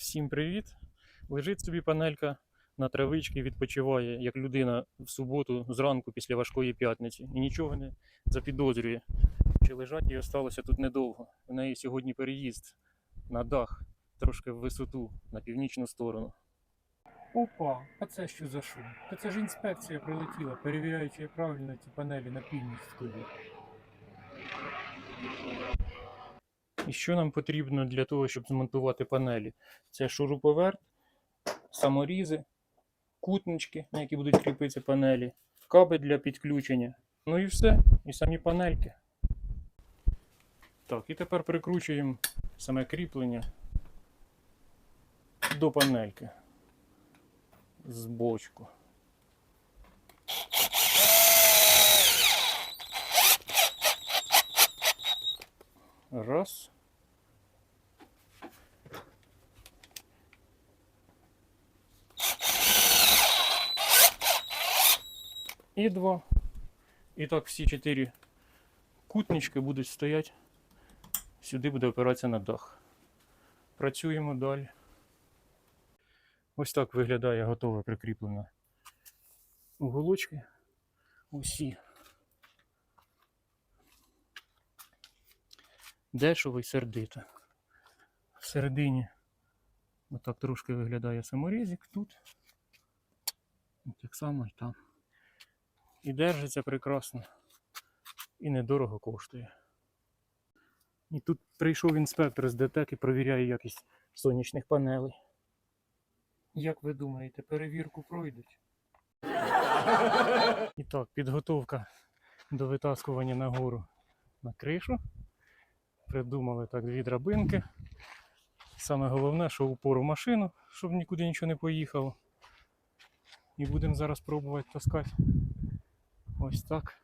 Всім привіт! Лежить собі панелька на травичці, відпочиває, як людина в суботу зранку після важкої п'ятниці і нічого не запідозрює. Чи лежать їй осталося тут недовго. У неї сьогодні переїзд на дах, трошки в висоту, на північну сторону. Опа, а це що за шум? Та це ж інспекція прилетіла, перевіряючи, правильно ці панелі на пільність складуть. І що нам потрібно для того, щоб змонтувати панелі? Це шуруповерт, саморізи, кутнички, на які будуть кріпитися панелі, каби для підключення. Ну і все, і самі панельки. Так, і тепер прикручуємо саме кріплення до панельки з бочку. Раз. І два. І так всі чотири кутнички будуть стояти. Сюди буде опиратися на дах. Працюємо далі. Ось так виглядає готове прикріплена уголочки. Усі. Дешево і сердито. Всередині отак трошки виглядає саморізик тут. І Так само і там. І держиться прекрасно. І недорого коштує. І тут прийшов інспектор з ДТЕК і провіряє якість сонячних панелей. Як ви думаєте, перевірку пройдуть? І так, підготовка до витаскування нагору на кришу. Придумали так дві драбинки. Саме головне, що упору машину, щоб нікуди нічого не поїхало. І будемо зараз пробувати таскати. Ось так.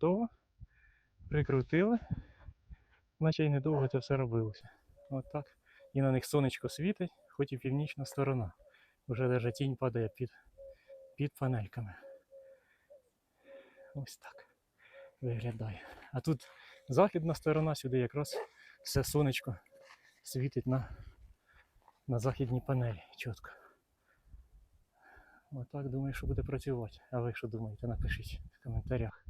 Готово. Прикрутили. Наче й недовго це все робилося. От так. І на них сонечко світить, хоч і північна сторона. Вже навіть тінь падає під, під панельками. Ось так виглядає. А тут західна сторона, сюди якраз все сонечко світить на, на західній панелі чітко. Отак думаю, що буде працювати. А ви що думаєте, напишіть в коментарях.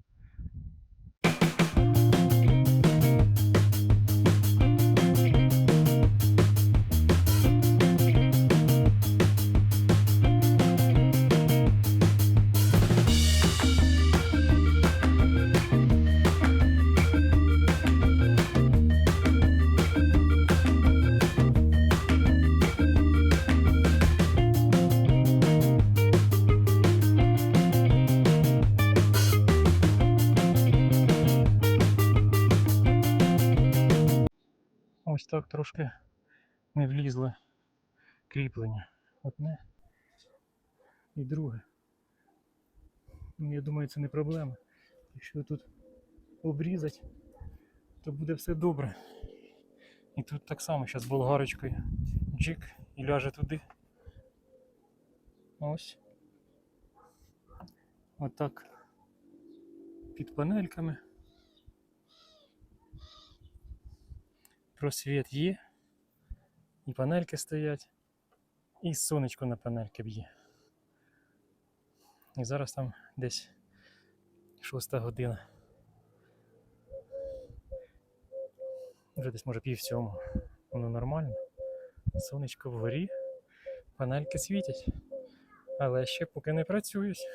Ось так трошки не влізли кріплення. Одне і друге. Ну, Я думаю, це не проблема. Якщо тут обрізати, то буде все добре. І тут так само зараз болгарочкою джик і ляже туди. Ось. Отак. Під панельками. Просвіт є. І панельки стоять. І сонечко на панельки б'є. І зараз там десь шоста година. Вже десь може пів сьомого. Воно нормально. Сонечко вгорі, панельки світять. Але ще поки не працюють.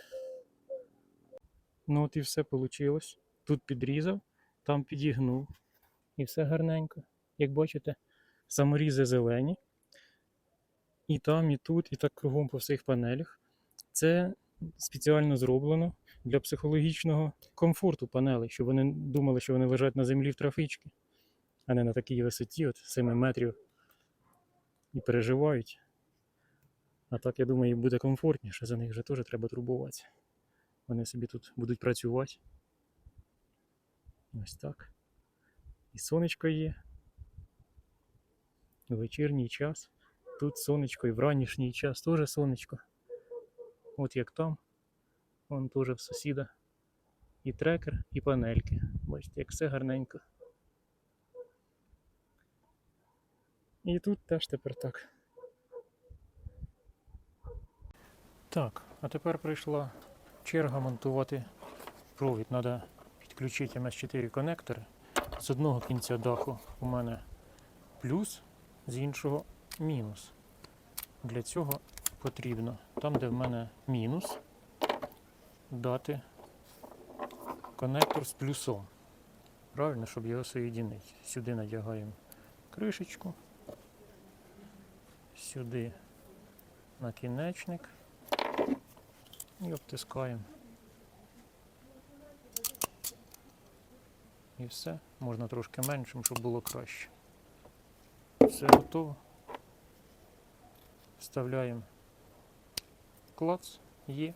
Ну от і все вийшло. Тут підрізав, там підігнув. І все гарненько. Як бачите, саморізи зелені. І там, і тут, і так кругом по всіх панелях. Це спеціально зроблено для психологічного комфорту панелей, щоб вони думали, що вони лежать на землі в трафичці, а не на такій висоті, от 7 метрів, і переживають. А так, я думаю, їм буде комфортніше, за них вже теж треба турбуватися. Вони собі тут будуть працювати. Ось так. І сонечко є. Вечірній час. Тут сонечко і в ранішній час теж сонечко. От як там. Вон теж в сусіда. І трекер, і панельки. Бачите, як все гарненько. І тут теж тепер так. Так, а тепер прийшла черга монтувати провід. Треба підключити МС4 конектори. З одного кінця даху у мене плюс, з іншого мінус. Для цього потрібно там, де в мене мінус, дати конектор з плюсом. Правильно, щоб його соєдинити. Сюди надягаємо кришечку, сюди накінечник і обтискаємо. І все. Можна трошки меншим, щоб було краще. Все готово. Вставляємо клац, є,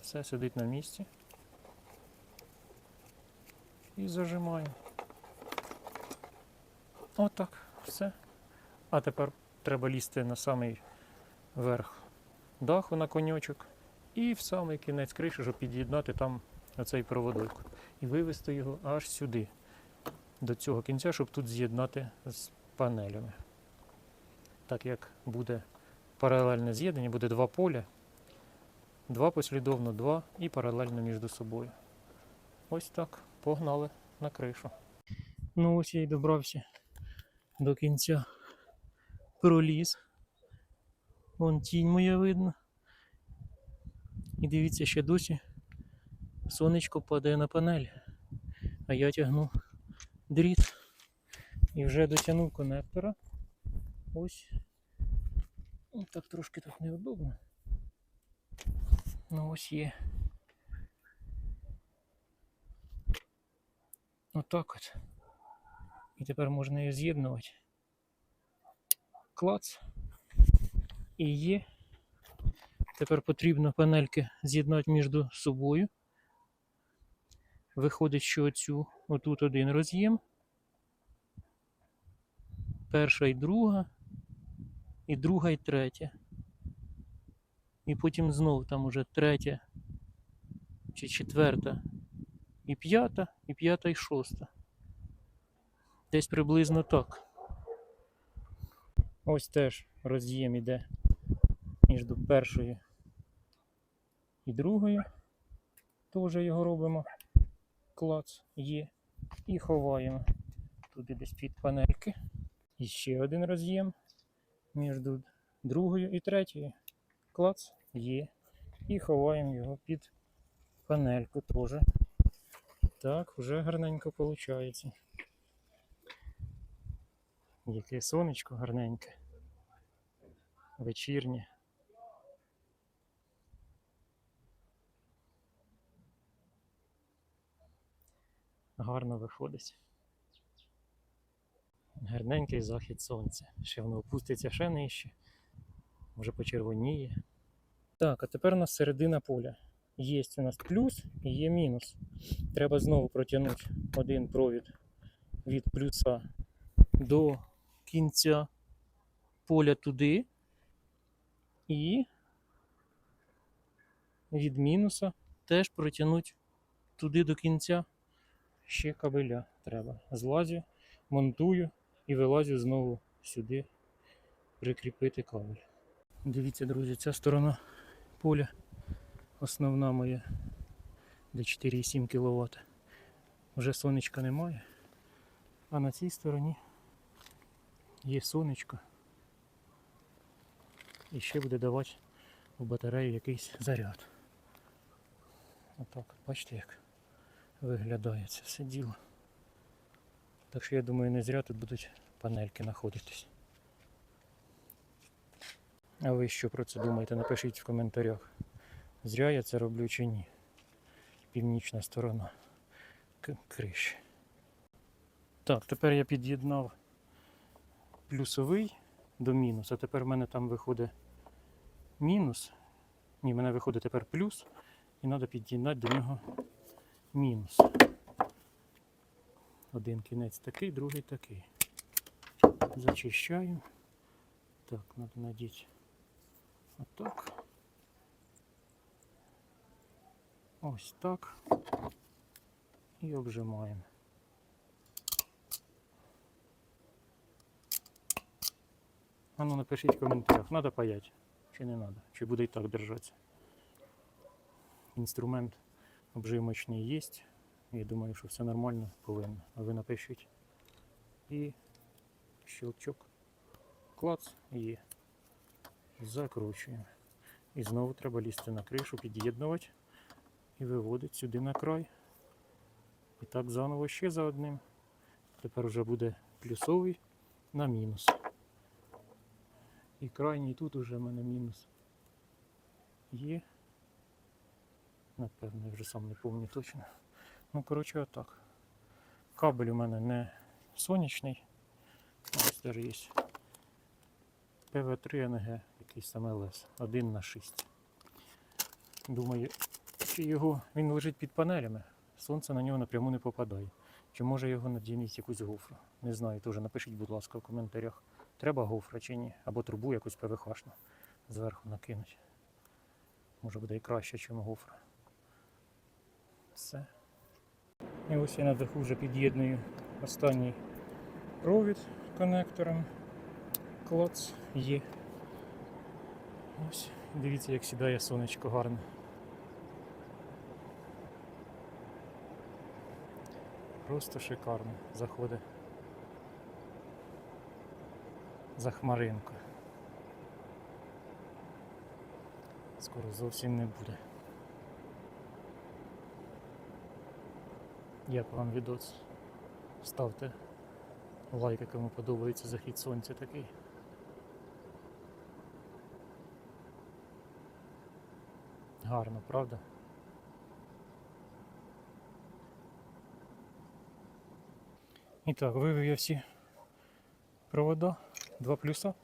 все сидить на місці. І зажимаємо. Отак, все. А тепер треба лізти на самий верх даху на коньочок і в самий кінець криші, щоб під'єднати там оцей проводок. І вивести його аж сюди, до цього кінця, щоб тут з'єднати з панелями. Так як буде паралельне з'єднання, буде два поля, два послідовно, два і паралельно між собою. Ось так, погнали на кришу. Ну ось я й добрався до кінця. Проліз. Вон тінь моя видно. І дивіться, ще досі сонечко падає на панель. А я тягну дріт і вже дотягнув конектора. Ось. Ну, так трошки тут неудобно. Ну ось є. Отак от. І тепер можна її з'єднувати. Клац. І є. Тепер потрібно панельки з'єднати між собою. Виходить, що оцю, отут один роз'єм. Перша і друга, і друга і третя. І потім знов там уже третя чи четверта і п'ята, і п'ята і шоста. Десь приблизно так. Ось теж роз'єм іде між першою і другою. Теж його робимо. Клац є. І ховаємо туди десь під панельки. І ще один роз'єм між другою і третьою. Клац є. І ховаємо його під панельку теж. Так, вже гарненько виходить. Яке сонечко гарненьке. Вечірнє. Гарно виходить. Гарненький захід сонця. Ще воно опуститься ще нижче, може почервоніє. Так, а тепер у нас середина поля. Є у нас плюс і є мінус. Треба знову протягнути один провід від плюса до кінця поля туди. І від мінуса теж протягнути туди до кінця. Ще кабеля треба. Злазю, монтую і вилазю знову сюди прикріпити кабель. Дивіться, друзі, ця сторона поля основна моя для 4,7 кВт. Вже сонечка немає, а на цій стороні є сонечко і ще буде давати у батареї якийсь заряд. Отак, бачите, як виглядає це все діло. Так що я думаю, не зря тут будуть панельки знаходитись. А ви що про це думаєте? Напишіть в коментарях. Зря я це роблю чи ні. Північна сторона криші. Так, тепер я під'єднав плюсовий до мінус, а тепер в мене там виходить мінус. Ні, в мене виходить тепер плюс, і треба під'єднати до нього мінус. Один кінець такий, другий такий. Зачищаю. Так, треба надіти. Отак. Ось так. І обжимаємо. А ну напишіть в коментарях, надо паять чи не надо, чи буде і так держатися. Інструмент обжимочний є. Я думаю, що все нормально повинно. А ви напишіть. І щелчок. Клац і закручуємо. І знову треба лізти на кришу, під'єднувати і виводити сюди на край. І так заново ще за одним. Тепер вже буде плюсовий на мінус. І крайній тут уже в мене мінус є. Напевно, я вже сам не пам'ятаю точно. Ну, коротше, отак. Кабель у мене не сонячний. Ось даже є. ПВ3 НГ, якийсь там ЛС. 1 на 6. Думаю, чи його він лежить під панелями, сонце на нього напряму не попадає. Чи може його надійність якусь гофру? Не знаю, теж напишіть, будь ласка, в коментарях. Треба гофра чи ні, або трубу якусь ПВХшну зверху накинуть. Може буде і краще, ніж гофра. Все. І ось я на даху вже під'єдную останній провід конектором. Клац є. Ось, дивіться, як сідає сонечко гарне. Просто шикарно заходить. За хмаринку. Скоро зовсім не буде. Як вам відос? Ставте лайк, кому подобається захід сонця такий. Гарно, правда? І так, вивів я всі провода, два плюса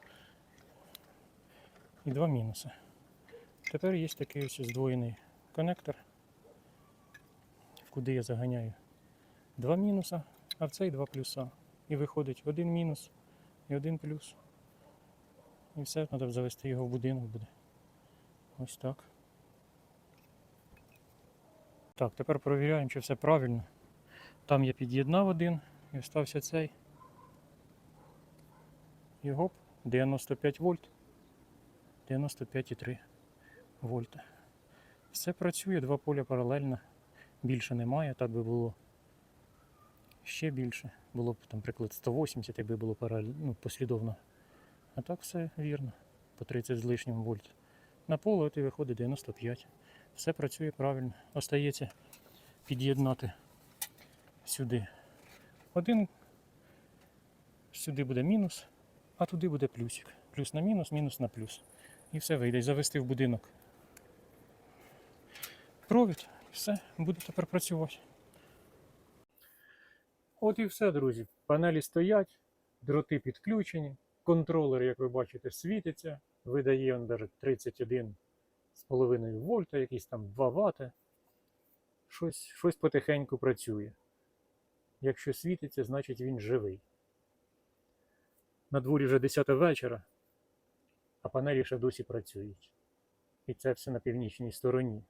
і два мінуси. Тепер є такий ось здвоєний коннектор, куди я заганяю два мінуса, а в цей два плюса. І виходить один мінус і один плюс. І все, треба завести його в будинок буде. Ось так. Так, тепер провіряємо, чи все правильно. Там я під'єднав один і остався цей. І гоп, 95 вольт. 95,3 вольта. Все працює, два поля паралельно. Більше немає, так би було ще більше. Було б, там, приклад, 180, якби було паралель, ну, послідовно. А так все вірно. По 30 з лишнім вольт. На поле от і виходить 95. Все працює правильно. Остається під'єднати сюди один. Сюди буде мінус, а туди буде плюсик. Плюс на мінус, мінус на плюс. І все вийде. Завести в будинок. Провід, і все, буде тепер працювати. От і все, друзі. Панелі стоять, дроти підключені, контролер, як ви бачите, світиться, видає він навіть 31,5 вольта, якісь там 2 Вт. Щось, щось потихеньку працює. Якщо світиться, значить він живий. На дворі вже 10 вечора, а панелі ще досі працюють. І це все на північній стороні.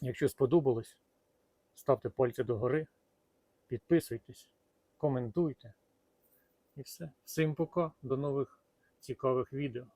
Якщо сподобалось, ставте пальці догори, підписуйтесь, коментуйте. І все. Всім пока, до нових цікавих відео.